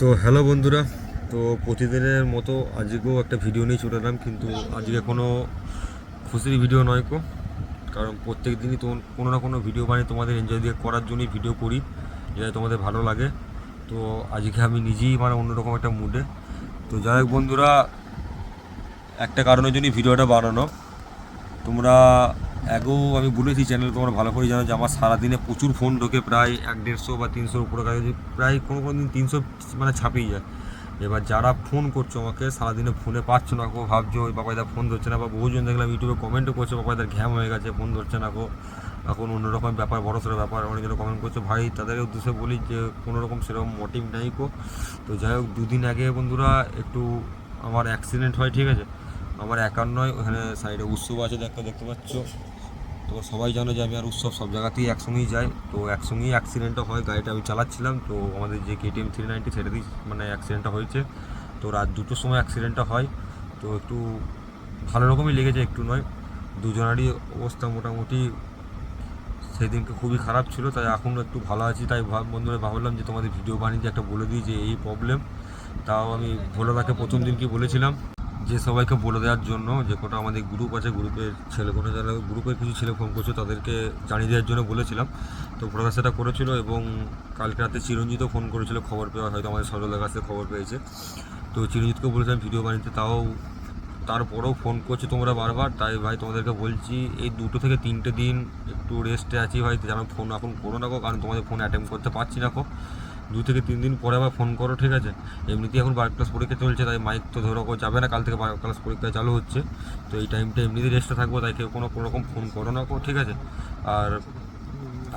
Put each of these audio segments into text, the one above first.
তো হ্যালো বন্ধুরা, তো প্রতিদিনের মতো আজকেও একটা ভিডিও নিয়ে চলে এলাম, কিন্তু আজকে কোনো খুশির ভিডিও নয় কো। কারণ প্রত্যেক দিনই তো কোনো না কোনো ভিডিও বানিয়ে তোমাদের এনজয় দিয়ে করার জন্যই ভিডিও করি যেটা তোমাদের ভালো লাগে। তো আজকে আমি নিজেই মানে অন্যরকম একটা মুডে তো যাই হোক বন্ধুরা, একটা কারণের জন্যই ভিডিওটা বানানো। তোমরা আগেও আমি বলেছি চ্যানেল তোমরা ভালো করে জানো যে আমার সারাদিনে প্রচুর ফোন ঢোকে প্রায় এক দেড়শো বা তিনশোর উপরে কাছে প্রায় কোনো কোনো দিন তিনশো মানে ছাপিয়ে যায়। এবার যারা ফোন করছ আমাকে, সারাদিনে ফোনে পাচ্ছ না কো ভাবছ ওই বাবাইদা ফোন ধরছে না, বা বহুজন দেখলাম ইউটিউবে কমেন্টও করছে, বাবাইদার ঘ্যাম হয়ে গেছে ফোন ধরছে না কো এখন অন্যরকম ব্যাপার, বড় সড়ো ব্যাপার অনেকজন কমেন্ট করছে, ভাই, তাদের উদ্দেশ্যে বলি যে কোনো রকম সেরকম মোটিভ নাই কো তো যাই হোক, দুদিন আগে বন্ধুরা একটু আমার অ্যাক্সিডেন্ট হয়, ঠিক আছে? আমার একার নয়, ওখানে সাইডে উৎসব আছে, দেখতে দেখতে পাচ্ছ। তো সবাই জানো যে আমি আর উৎসব সব জায়গাতেই একসঙ্গেই যাই। তো একসঙ্গেই অ্যাক্সিডেন্টটা হয়, গাড়িটা আমি চালাচ্ছিলাম। তো আমাদের যে কেটিএম থ্রি নাইনটি সেটাতেই মানে অ্যাক্সিডেন্টটা হয়েছে। তো রাত দুটোর সময় অ্যাক্সিডেন্টটা হয়। তো একটু ভালো রকমই লেগেছে, একটু নয়। দুজনারই অবস্থা মোটামুটি সেদিনকে খুবই খারাপ ছিল, তাই এখন একটু ভালো আছি। তাই বন্ধুরা, ভাবলাম যে তোমাদের ভিডিও বানিয়ে একটা বলে দিই যে এই প্রবলেম তাও আমি ভোলাদাকে প্রথম দিনকে বলেছিলাম। যে সবাইকে বলে দেওয়ার জন্য যে কটা আমাদের গ্রুপ আছে গ্রুপের ছেলে, কোনো যারা গ্রুপের কিছু ছেলে ফোন করছে, তাদেরকে জানিয়ে দেওয়ার জন্য বলেছিলাম। তো ভোলা সেটা করেছিল এবং কালকে রাতে চিরঞ্জিতও ফোন করেছিল, খবর পেয়ে হয়তো আমাদের সরলের কাছে খবর পেয়েছে। তো চিরঞ্জিতকেও বলেছিলাম ভিডিও বানিয়ে তাও তারপরেও ফোন করছ তোমরা বারবার, তাই ভাই তোমাদেরকে বলছি, এই দুটো থেকে তিনটে দিন একটু রেস্টে আছি ভাই, যেন ফোন এখন করো না কারণ তোমাদের ফোন অ্যাটেম্প করতে পারছি না দু থেকে তিন দিন পরে আবার ফোন করো, ঠিক আছে? এমনিতেই এখন বারো ক্লাস পরীক্ষা চলছে, তাই মাইক তো ধরো যাবে না, কাল থেকে বারো ক্লাস পরীক্ষা চালু হচ্ছে। তো এই টাইমটা এমনিতেই রেস্টে থাকব, তাই কেউ কোনো রকম ফোন করো না গো ঠিক আছে? আর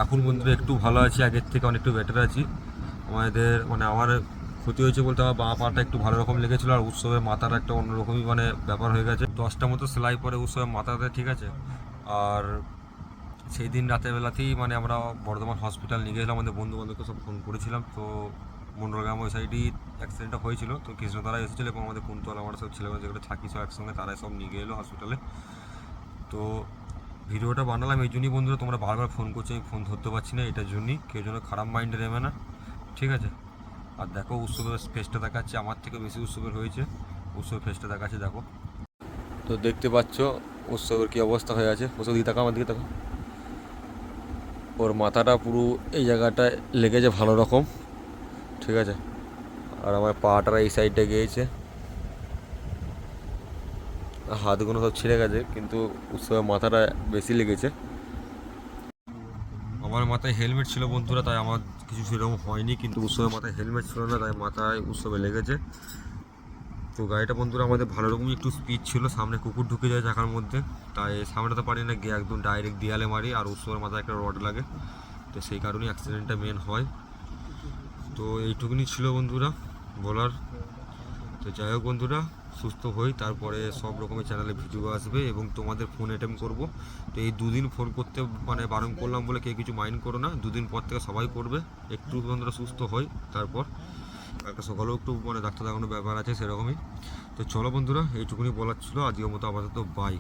এখন বন্ধুরা একটু ভালো আছি, আগের থেকে অনেকটু বেটার আছি। আমাদের মানে আমার ক্ষতি হয়েছে বলতে আমার বাঁ পাটা একটু ভালো রকম লেগেছিলো, আর উৎসবের মাথাটা একটা অন্যরকমই মানে ব্যাপার হয়ে গেছে। দশটা মতো সেলাই পরে উৎসবের মাথাতে ঠিক আছে? আর সেই দিন রাতের বেলাতেই মানে আমরা বর্ধমান হসপিটাল নিয়ে গেছিলাম, আমাদের বন্ধু বান্ধবকে সব ফোন করেছিলাম। তো মন্ডলগ্রাম ওই সাইডেই অ্যাক্সিডেন্টটা হয়েছিল। তো কৃষ্ণতারা এসেছিল এবং আমাদের কুন্তল, আমার সব ছেলেমেয়ে যেগুলো থাকি সব একসঙ্গে, তারাই সব নিয়ে গেলো হসপিটালে তো ভিডিওটা বানালাম, এই জন্যই বন্ধুরা তোমরা বারবার ফোন করছ, আমি ফোন ধরতে পারছি না, এটার জন্যই। কেউ যেন খারাপ মাইন্ডে নেবে না, ঠিক আছে? আর দেখো, উৎসবের ফেসটা দেখাচ্ছে, আমার থেকে বেশি উৎসবের হয়েছে। উৎসবের ফেসটা দেখাচ্ছে, দেখো। তো দেখতে পাচ্ছ, উৎসবের কী অবস্থা হয়ে আছে? উৎসব দিকে তাকা আমার দিকে তাকা ওর মাথাটা পুরো এই জায়গাটায় লেগেছে ভালো রকম। ঠিক আছে? আর আমার পাটা এই সাইডটা গিয়েছে। হাতগুলো সব ছিঁড়ে গেছে, কিন্তু উৎসবের মাথাটা বেশি লেগেছে। আমার মাথায় হেলমেট ছিল বন্ধুরা, তাই আমার কিছু সেরকম হয়নি, কিন্তু উৎসবের মাথায় হেলমেট ছিল না, তাই মাথায় উৎসবে লেগেছে। তো গাড়িটা বন্ধুরা আমাদের ভালো রকমই একটু স্পিড ছিল, সামনে কুকুর ঢুকে যায় চাকার মধ্যে। তাই সামলাতে পারি না, গিয়ে একদম ডাইরেক্ট দেয়ালে মারি, আর উৎসবের মাথায় একটা রড লাগে। তো সেই কারণেই অ্যাক্সিডেন্টটা মেন হয়। তো এইটুকুনি ছিল বন্ধুরা বলার। তো যাই হোক বন্ধুরা, সুস্থ হই, তারপরে সব রকমের চ্যানেলে ভিডিও আসবে এবং তোমাদের ফোন অ্যাটেম্প করব। তো এই দুদিন ফোন করতে মানে বারণ করলাম বলে কেউ কিছু মাইন্ড করো না, দুদিন পর থেকে সবাই করবে। একটু বন্ধুরা সুস্থ হই, তারপর কালকে সকালেও একটু মানে ডাক্তার দেখানোর ব্যাপার আছে সেরকমই। তো চলো বন্ধুরা, এইটুকুনি বলার ছিল। আজকের মতো আপাতত বাই